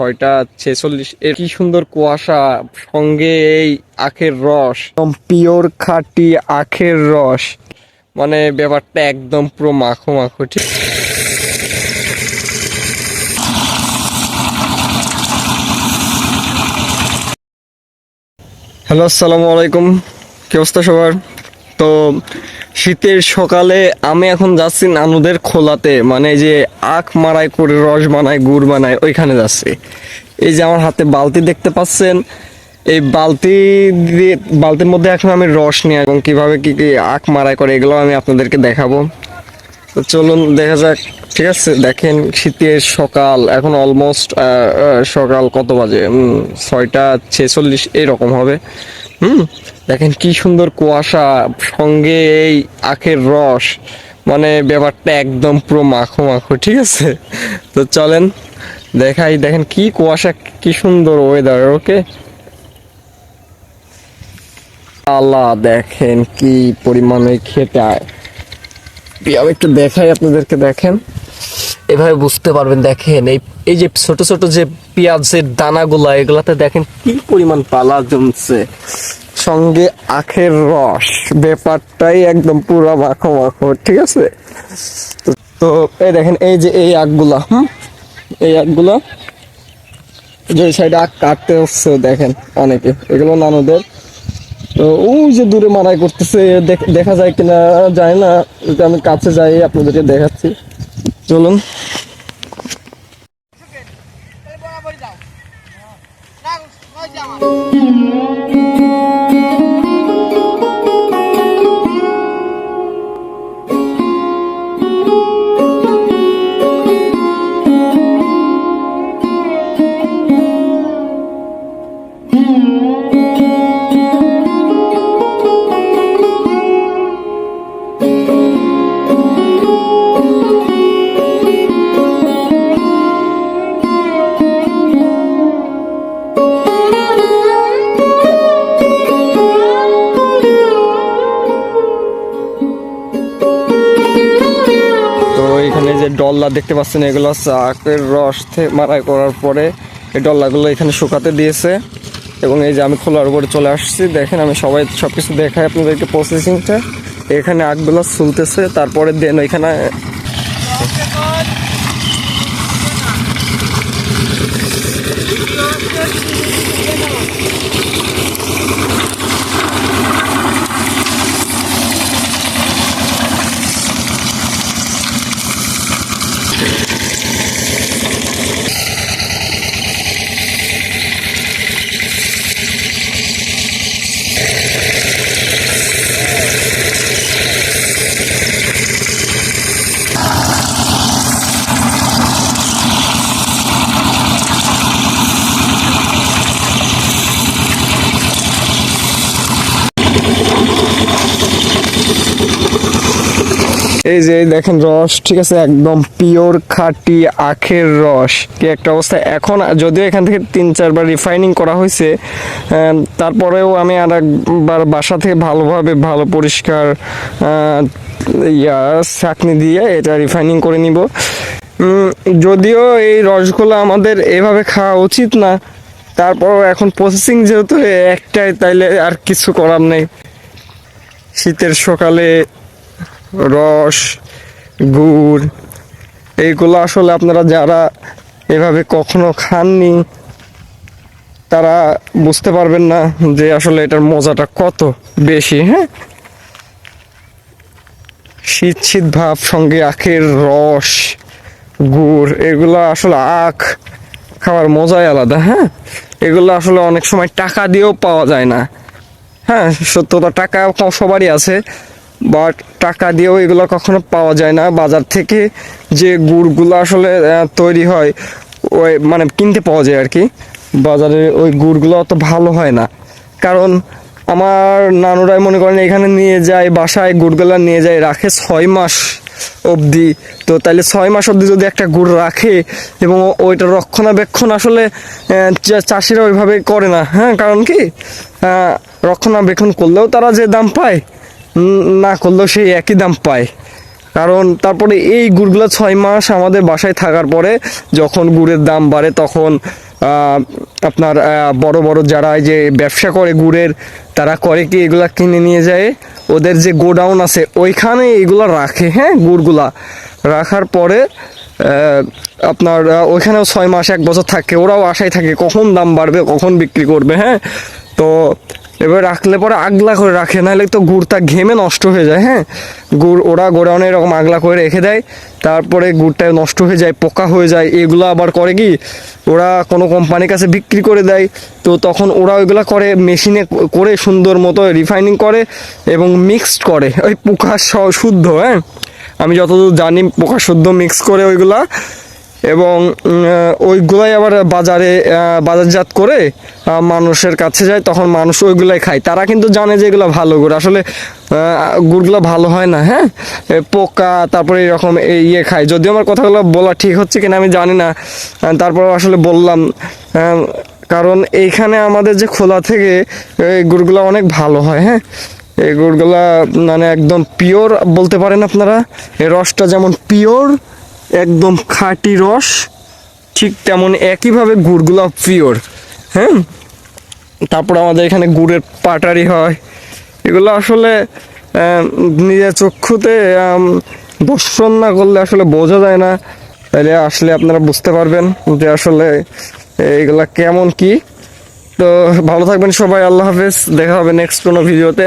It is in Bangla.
ছয়টা, ছেচল্লিশ। এর কি সুন্দর কুয়াশা, সঙ্গে এই আখের রস। একদম পিওর খাঁটি আখের রস। মানে ব্যাপারটা একদম পুরো মাখো মাখো, ঠিক? হ্যালো, আসসালামু আলাইকুম। কি অবস্থা সবার? তো শীতের সকালে আমি এখন যাচ্ছি নানুদের খোলাতে মানে যে আখ মারাই করে, রস বানায়, গুড় বানায়, ওইখানে যাচ্ছি। এই যে আমার হাতে বালতি দেখতে পাচ্ছেন, এই বালতি দিয়ে, বালতির মধ্যে এখন আমি রস নিয়ে এবং কীভাবে কি কি আখ মারাই করে, এগুলো আমি আপনাদেরকে দেখাবো। তো চলুন দেখা যাক, ঠিক আছে, দেখেন শীতের সকাল, এখন অলমোস্ট সকাল কত বাজে? ছয়টা ছেচল্লিশ, এরকম হবে। হুম? দেখেন কি সুন্দর কুয়াশা, সঙ্গে এই আখের রস মানে ব্যাপারটা একদম পুরো মাখো মাখো, ঠিক আছে? তো চলেন, দেখাই, দেখেন কি কুয়াশা, কি সুন্দর ওয়েদার ওকে আল্লাহ, দেখেন কি পরিমাণে খেতে আমি একটু দেখাই আপনাদেরকে, দেখেন। এভাবে বুঝতে পারবেন, দেখেন, এই এই যে ছোট ছোট যে পেঁয়াজের দানাগুলা, এগুলাতে দেখেন কি পরিমাণ পালা জমছে। সঙ্গে আখের রস। ব্যাপারটাই একদম পুরো মাখো মাখো, ঠিক আছে? তো- এই দেখেন, এই যে এই আখগুলা হুম? এই আখগুলা যে সাইডে আখ কাটতে হচ্ছে, দেখেন অনেকে, এগুলো নানুদের। তো ওই যে দূরে মারাই করতেছে, দেখ- যায় কিনা যায় না, আমি কাছে যাই, আপনাদেরকে দেখাচ্ছি। চলুন। ডল্লা দেখতে পাচ্ছেন এগুলো চাকের রস মারাই করার পরে এই ডল্লাগুলো এখানে শুকাতে দিয়েছে। এবং এই যে আমি খোলার উপরে চলে আসছি, দেখেন আমি সবাই সব কিছু দেখাই আপনাদেরকে প্রসেসিংটা এখানে আখগুলো সুলতেছে, তারপরে দেন ওইখানে এই যে দেখেন রস, ঠিক আছে? একদম পিওর খাঁটি, আখের রস। কি একটা অবস্থা? এখন যদিও এখান থেকে তিন, চারবার রিফাইনিং করা হয়েছে তারপরেও আমি আর একবার বাসা থেকে ভালোভাবে ভালো পরিষ্কার ইয়া, চাকনি দিয়ে এটা রিফাইনিং করে নিব। যদিও এই রসগুলো আমাদের এভাবে খাওয়া উচিত না, তারপরও এখন প্রসেসিং যেহেতু একটাই, তাইলে আর কিছু করার নেই। শীতের সকালে রস, গুড় এইগুলো আসলে আপনারা যারা এভাবে কখনো খাননি, তারা বুঝতে পারবেন না যে আসলে এটার মজাটা কত বেশি হ্যাঁ? শীত শীত ভাব, সঙ্গে আখের রস, গুড়, এগুলো আসলে আখ খাওয়ার মজাই আলাদা হ্যাঁ? এগুলো আসলে অনেক সময় টাকা দিয়েও পাওয়া যায় না হ্যাঁ? সত্যতা টাকা সবারই আছে। বাট টাকা দিয়েও এগুলো কখনো পাওয়া যায় না। বাজার থেকে যে গুড়গুলো আসলে তৈরি হয়, ওই মানে কিনতে পাওয়া যায় আর কি বাজারে ওই গুড়গুলো অত ভালো হয় না। কারণ আমার নানুরাই মনে করেন এখানে নিয়ে যায়, বাসায় গুড়গুলা নিয়ে যায়, রাখে ছয় মাস অবধি। তো তাহলে ছয় মাস অবধি যদি একটা গুড় রাখে এবং ওইটা রক্ষণাবেক্ষণ আসলে চাষিরা ওইভাবে করে না। হ্যাঁ কারণ কি? রক্ষণাবেক্ষণ করলেও তারা যে দাম পায় না করলেও সেই একই দাম পায়। কারণ তারপরে এই গুড়গুলো ছয় মাস আমাদের বাসায় থাকার পরে যখন গুড়ের দাম বাড়ে তখন আপনার বড় বড় যারা যে ব্যবসা করে গুড়ের, তারা করে কি এগুলা কিনে নিয়ে যায়? ওদের যে গোডাউন আছে, ওইখানে এগুলা রাখে হ্যাঁ গুড়গুলা। রাখার পরে আপনার ওইখানেও ছয় মাস, এক বছর থাকে, ওরাও আশায় থাকে কখন দাম বাড়বে, কখন বিক্রি করবে হ্যাঁ? তো এবার রাখলে পরে আগলা করে রাখে, নাহলে তো গুড়টা ঘেমে নষ্ট হয়ে যায় হ্যাঁ? গুড় ওরা গোডাউনে এরকম আগলা করে রেখে দেয়, তারপরে গুড়টা নষ্ট হয়ে যায়, পোকা হয়ে যায়, এগুলো আবার করে কি? ওরা কোনো কোম্পানির কাছে বিক্রি করে দেয়, তো তখন ওরা ওইগুলো করে, মেশিনে করে সুন্দর মতো রিফাইনিং করে এবং মিক্সড করে, ওই পোকা শুদ্ধ হ্যাঁ? আমি যতদূর জানি পোকা শুদ্ধ মিক্স করে ওইগুলা এবং ওইগুলাই আবার বাজারে বাজারজাত করে মানুষের কাছে যায়, তখন মানুষ ওইগুলাই খায়। তারা কিন্তু জানে যে এগুলো ভালো গুড়। আসলে গুড়গুলো ভালো হয় না হ্যাঁ? পোকা, তারপরে এরকম ইয়ে খায়। যদিও আমার কথাগুলো বলা ঠিক হচ্ছে কিনা আমি জানি না। তারপর আসলে বললাম কারণ এইখানে আমাদের যে খোলা থেকে এই গুড়গুলো অনেক ভালো হয় হ্যাঁ? এই গুড়গুলা মানে একদম পিওর বলতে পারেন আপনারা। এই রসটা যেমন পিওর একদম খাঁটি রস, ঠিক তেমন একইভাবে গুড়গুলো পিওর হ্যাঁ? তারপর আমাদের এখানে গুড়ের পাটারি হয়। এগুলো আসলে নিজের চক্ষুতে দর্শন না করলে আসলে বোঝা যায় না। তাহলে আসলে আপনারা বুঝতে পারবেন যে আসলে এগুলা কেমন কি। তো ভালো থাকবেন সবাই, আল্লাহ হাফেজ। দেখা হবে নেক্সট কোনো ভিডিওতে